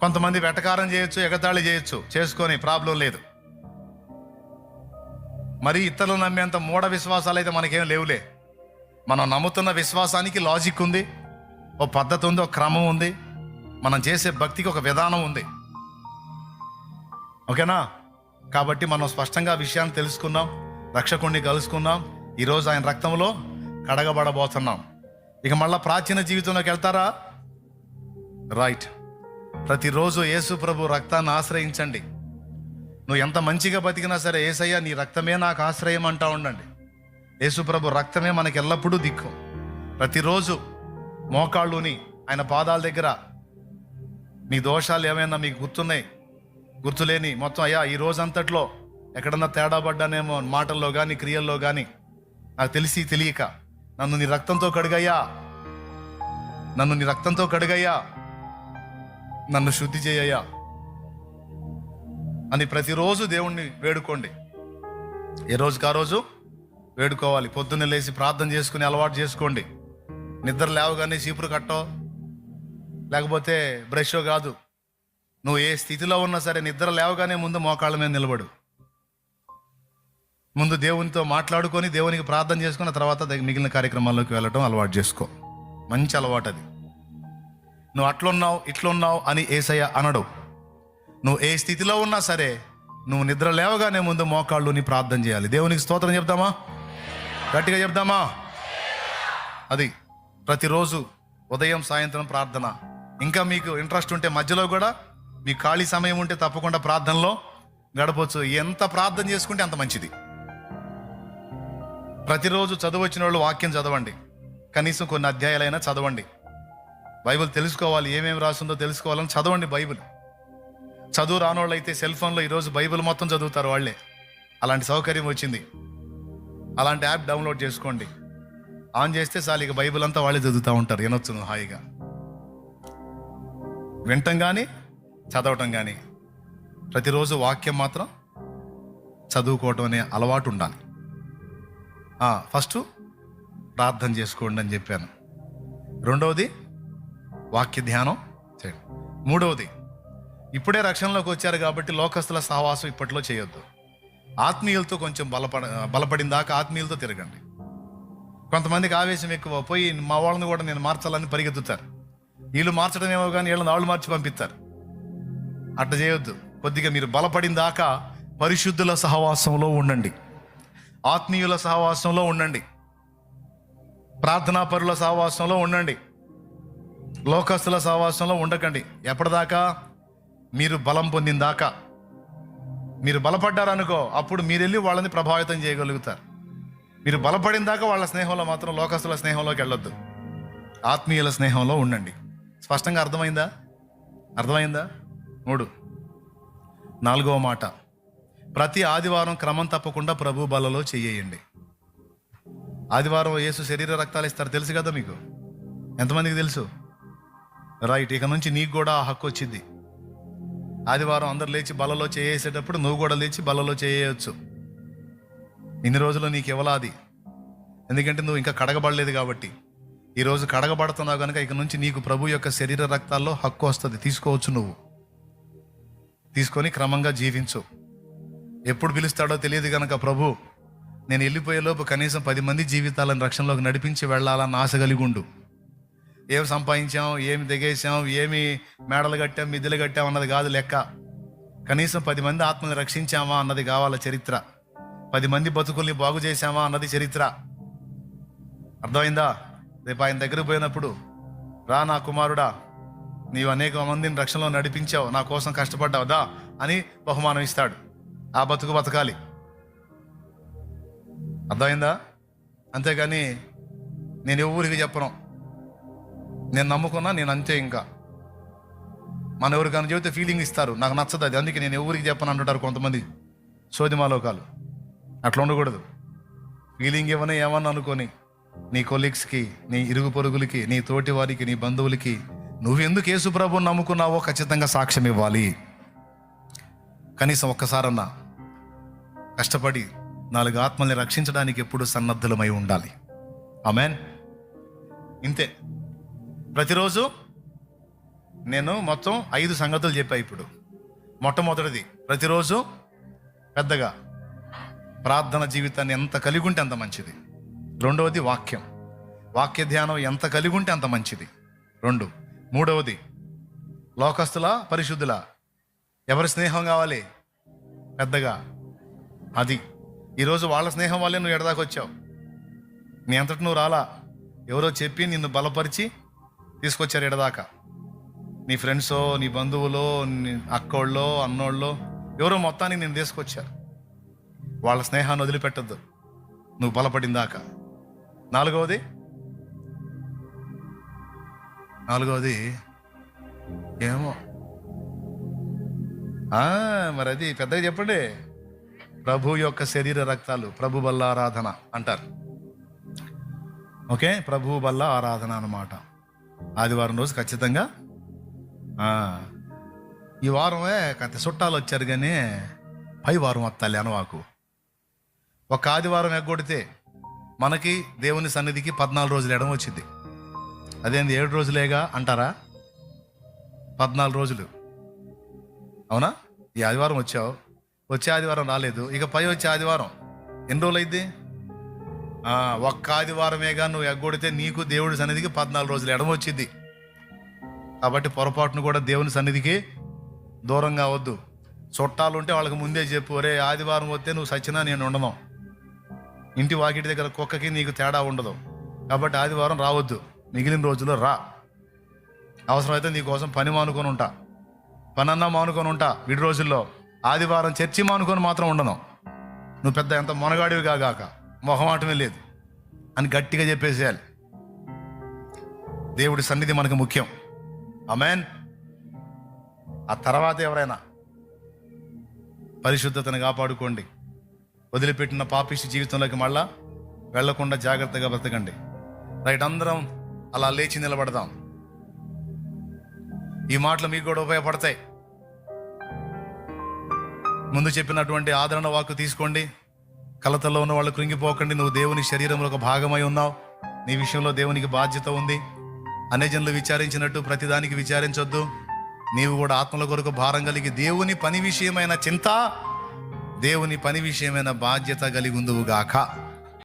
కొంతమంది వెటకారం చేయొచ్చు ఎగతాళి చేయొచ్చు. చేసుకొని ప్రాబ్లం లేదు. మరి ఇతరులు నమ్మేంత మూఢ విశ్వాసాలు అయితే మనకేం లేవులే. మనం నమ్ముతున్న విశ్వాసానికి లాజిక్ ఉంది. ఓ పద్ధతి ఉంది ఒక క్రమం ఉంది. మనం చేసే భక్తికి ఒక విధానం ఉంది. ఓకేనా? కాబట్టి మనం స్పష్టంగా విషయాన్ని తెలుసుకున్నాం రక్షకుణ్ణి కలుసుకున్నాం. ఈరోజు ఆయన రక్తంలో కడగబడబోతున్నాం. ఇక మళ్ళా ప్రాచీన జీవితంలోకి వెళ్తారా? రైట్ ప్రతిరోజు యేసు ప్రభు రక్తాన్ని ఆశ్రయించండి. నువ్వు ఎంత మంచిగా బతికినా సరే ఏసయ్య నీ రక్తమే నాకు ఆశ్రయం అంటా ఉండండి. యేసుప్రభు రక్తమే మనకి ఎల్లప్పుడూ దిక్కు. ప్రతిరోజు మోకాళ్ళుని ఆయన పాదాల దగ్గర నీ దోషాలు ఏమైనా మీకు గుర్తున్నాయి? గుర్తులేని మొత్తం అయ్యా ఈ రోజంతట్లో ఎక్కడన్నా తేడా పడ్డానేమో మాటల్లో కానీ క్రియల్లో కానీ నాకు తెలిసి తెలియక నన్ను నీ రక్తంతో కడుగయ్యా. నన్ను నీ రక్తంతో కడుగయ్యా. నన్ను శుద్ధి చేయయ్యా. అని ప్రతిరోజు దేవుణ్ణి వేడుకోండి. ఏ రోజుకి ఆ రోజు? వేడుకోవాలి. పొద్దున్నే లేచి ప్రార్థన చేసుకుని అలవాటు చేసుకోండి. నిద్ర లేవగానే చీపురు కట్టో. లేకపోతే బ్రషో కాదు. నువ్వు ఏ స్థితిలో ఉన్నా సరే నిద్ర లేవగానే ముందు మోకాళ్ళ మీద నిలబడు. ముందు దేవునితో మాట్లాడుకొని దేవునికి ప్రార్థన చేసుకున్న తర్వాత మిగిలిన కార్యక్రమాల్లోకి వెళ్ళటం అలవాటు చేసుకో. మంచి అలవాటు అది నువ్వు అట్లున్నావు ఇట్లున్నావు అని ఏసయ్య అనడు. నువ్వు ఏ స్థితిలో ఉన్నా సరే నువ్వు నిద్ర లేవగానే ముందు మోకాళ్ళు నీ ప్రార్థన చేయాలి. దేవునికి స్తోత్రం చెప్దామా? గట్టిగా చెప్దామా? అది ప్రతిరోజు ఉదయం సాయంత్రం ప్రార్థన. ఇంకా మీకు ఇంట్రెస్ట్ ఉంటే మధ్యలో కూడా మీ ఖాళీ సమయం ఉంటే తప్పకుండా ప్రార్థనలో గడపవచ్చు ఎంత ప్రార్థన చేసుకుంటే అంత మంచిది. ప్రతిరోజు చదువు వచ్చిన వాళ్ళు వాక్యం చదవండి. కనీసం కొన్ని అధ్యాయాలైనా చదవండి. బైబిల్ తెలుసుకోవాలి ఏమేమి రాసిందో తెలుసుకోవాలని చదవండి బైబిల్. చదువు రానోళ్ళు అయితే సెల్ ఫోన్లో ఈరోజు బైబిల్ మొత్తం చదువుతారు వాళ్ళే. అలాంటి సౌకర్యం వచ్చింది. అలాంటి యాప్ డౌన్లోడ్ చేసుకోండి. ఆన్ చేస్తే చాలు ఇక బైబిల్ అంతా వాళ్ళే చదువుతూ ఉంటారు వినొచ్చు హాయిగా. వినటం కానీ చదవటం కానీ ప్రతిరోజు వాక్యం మాత్రం చదువుకోవటం అనే అలవాటు ఉండాలి. ఫస్ట్ ప్రార్థన చేసుకోండి అని చెప్పాను. రెండవది వాక్య ధ్యానం చేయండి. మూడవది ఇప్పుడే రక్షణలోకి వచ్చారు కాబట్టి లోకస్తుల సహవాసం ఇప్పట్లో చేయొద్దు. ఆత్మీయులతో కొంచెం బలపడ బలపడిన దాకా ఆత్మీయులతో తిరగండి. కొంతమందికి ఆవేశం ఎక్కువ పోయి మా వాళ్ళని కూడా నేను మార్చాలని పరిగెత్తుతారు. వీళ్ళు మార్చడం ఏమో కానీ వీళ్ళని వాళ్ళు మార్చి పంపిస్తారు. అట్లా చేయొద్దు. కొద్దిగా మీరు బలపడిన దాకా పరిశుద్ధుల సహవాసంలో ఉండండి. ఆత్మీయుల సహవాసంలో ఉండండి. ప్రార్థనా పరుల సహవాసంలో ఉండండి. లోకస్తుల సహవాసంలో ఉండకండి. ఎప్పటిదాకా మీరు బలం పొందిన దాకా మీరు బలపడ్డారనుకో అప్పుడు మీరు వెళ్ళి వాళ్ళని ప్రభావితం చేయగలుగుతారు. మీరు బలపడిన దాకా వాళ్ళ స్నేహంలో మాత్రం లోకస్తుల స్నేహంలోకి వెళ్ళొద్దు. ఆత్మీయుల స్నేహంలో ఉండండి. స్పష్టంగా అర్థమైందా? అర్థమైందా? మూడు. నాలుగవ మాట. ప్రతి ఆదివారం క్రమం తప్పకుండా ప్రభు బలలో చెయ్యండి. ఆదివారం యేసు శరీర రక్తాలు ఇస్తారు. తెలుసు కదా మీకు? ఎంతమందికి తెలుసు? రైట్ ఇక నుంచి నీకు కూడా ఆ హక్కు వచ్చింది. ఆదివారం అందరు లేచి బలలో చేసేటప్పుడు నువ్వు కూడా లేచి బలలో చేయవచ్చు ఇన్ని రోజులు నీకు ఇవ్వలాది. ఎందుకంటే నువ్వు ఇంకా కడగబడలేదు కాబట్టి. ఈరోజు కడగబడుతున్నావు కనుక ఇక నుంచి నీకు ప్రభు యొక్క శరీర రక్తాల్లో హక్కు వస్తుంది. తీసుకోవచ్చు నువ్వు. తీసుకొని క్రమంగా జీవించు. ఎప్పుడు పిలుస్తాడో తెలియదు కనుక ప్రభు నేను వెళ్ళిపోయేలోపు కనీసం పది మంది జీవితాలను రక్షణలోకి నడిపించి వెళ్ళాలన్న ఆశ కలిగి ఉండు. ఏం సంపాదించాం ఏమి దిగేసాం ఏమి మేడలు కట్టాం మిద్దెలు కట్టాం అన్నది కాదు లెక్క. కనీసం పది మంది ఆత్మని రక్షించామా అన్నది కావాల చరిత్ర. పది మంది బతుకుల్ని బాగు చేశామా అన్నది చరిత్ర. అర్థమైందా? రేపు ఆయన దగ్గర పోయినప్పుడు రా నా కుమారుడా నీవు అనేక మందిని రక్షణలో నడిపించావు నా కోసం కష్టపడ్డావుదా అని బహుమానం ఇస్తాడు. ఆ బతుకు బతకాలి. అర్థమైందా? అంతేగాని నేను ఎవరికి చెప్పను? నేను నమ్ముకున్నా నేను అంతే ఇంకా. మన ఎవరికైనా చెబితే ఫీలింగ్ ఇస్తారు. నాకు నచ్చదు అది. అందుకే నేను ఎవరికి చెప్పను అంటుంటారు కొంతమంది సోదిమాలోకాలు. అట్లా ఉండకూడదు. ఫీలింగ్ ఇవ్వని ఏమన్నా అనుకొని నీ కొలీగ్స్కి నీ ఇరుగు పొరుగులకి నీ తోటి వారికి నీ బంధువులకి నువ్వెందుకు యేసుప్రభుని నమ్ముకున్నావో ఖచ్చితంగా సాక్ష్యం ఇవ్వాలి. కనీసం ఒక్కసారన్నా కష్టపడి నాలుగు ఆత్మల్ని రక్షించడానికి ఎప్పుడు సన్నద్ధులమై ఉండాలి. ఆమెన్. ఇంతే. ప్రతిరోజు నేను మొత్తం ఐదు సంగతులు చెప్పా ఇప్పుడు. మొట్టమొదటిది ప్రతిరోజు పెద్దగా ప్రార్థన జీవితాన్ని ఎంత కలిగి ఉంటే అంత మంచిది. రెండవది వాక్యం. వాక్య ధ్యానం ఎంత కలిగి ఉంటే అంత మంచిది. రెండు. మూడవది లోకస్తుల పరిశుద్ధుల ఎవరి స్నేహం కావాలి? పెద్దగా. అది. ఈరోజు వాళ్ళ స్నేహం వల్లే నువ్వు ఎడదాకొచ్చావు. నీ అంతటి నువ్వు రాలా. ఎవరో చెప్పి నిన్ను బలపరిచి తీసుకొచ్చారు ఎడదాకా నీ ఫ్రెండ్సో నీ బంధువులో నీ అక్కోళ్ళో అన్నోళ్ళో ఎవరో మొత్తానికి నేను తీసుకొచ్చారు. వాళ్ళ స్నేహాన్ని వదిలిపెట్టద్దు. నువ్వు బలపడిందాక నాలుగవది? నాలుగవది? ఏమో. మరి అది పెద్దగా చెప్పండి. ప్రభు యొక్క శరీర రక్తాలు ప్రభు బల్ల ఆరాధన అంటారు. ఓకే? ప్రభు బల్ల ఆరాధన అన్నమాట. ఆదివారం రోజు ఖచ్చితంగా. ఈ వారమే కొంత చుట్టాలు వచ్చారు కానీ పై వారం వస్తాలి అనవాకు. ఒక ఆదివారం ఎగ్గొడితే మనకి దేవుని సన్నిధికి పద్నాలుగు రోజులు ఎడం వచ్చింది అదేంది ఏడు రోజులేగా అంటారా? పద్నాలుగు రోజులు. అవునా? ఈ ఆదివారం వచ్చావు. వచ్చే ఆదివారం రాలేదు. ఇక పై వచ్చే ఆదివారం. ఎన్ని రోజులు అయింది ఒక్క ఆదివారమేగా నువ్వు ఎగ్గొడితే నీకు దేవుడి సన్నిధికి పద్నాలుగు రోజులు ఎడమ వచ్చింది. కాబట్టి పొరపాటును కూడా దేవుని సన్నిధికి దూరంగా అవద్దు చుట్టాలు ఉంటే వాళ్ళకి ముందే చెప్పు ఒరే ఆదివారం వస్తే నువ్వు సచ్చినా నేను ఉండను. ఇంటి వాకిటి దగ్గర కుక్కకి నీకు తేడా ఉండదు. కాబట్టి ఆదివారం రావద్దు. మిగిలిన రోజుల్లో రా. అవసరమైతే నీకోసం పని మానుకొని ఉంటా. పనన్నా మానుకొని ఉంటా. విడి రోజుల్లో ఆదివారం చర్చి మానుకొని మాత్రం ఉండను. నువ్వు పెద్ద ఎంత మొనగాడివి కాగాక మొహమాటమే లేదు. అని గట్టిగా చెప్పేసేయాలి. దేవుడి సన్నిధి మనకు ముఖ్యం. అమెన్ ఆ తర్వాత ఎవరైనా పరిశుద్ధతను కాపాడుకోండి. వదిలిపెట్టిన పాపిష్టి జీవితంలోకి మళ్ళా వెళ్ళకుండా జాగ్రత్తగా బ్రతకండి. రైట్ అందరం అలా లేచి నిలబడదాం. ఈ మాటలు మీకు కూడా ఉపయోగపడతాయి. ముందు చెప్పినటువంటి ఆదరణ వాక్కు తీసుకోండి. కలతల్లో ఉన్న వాళ్ళు కృంగిపోకండి. నువ్వు దేవుని శరీరంలో ఒక భాగమై ఉన్నావు. నీ విషయంలో దేవునికి బాధ్యత ఉంది. అనేజన్లు విచారించినట్టు ప్రతిదానికి విచారించొద్దు. నీవు కూడా ఆత్మల కొరకు భారం కలిగి దేవుని పని విషయమైన చింత దేవుని పని విషయమైన బాధ్యత కలిగి ఉందువుగాక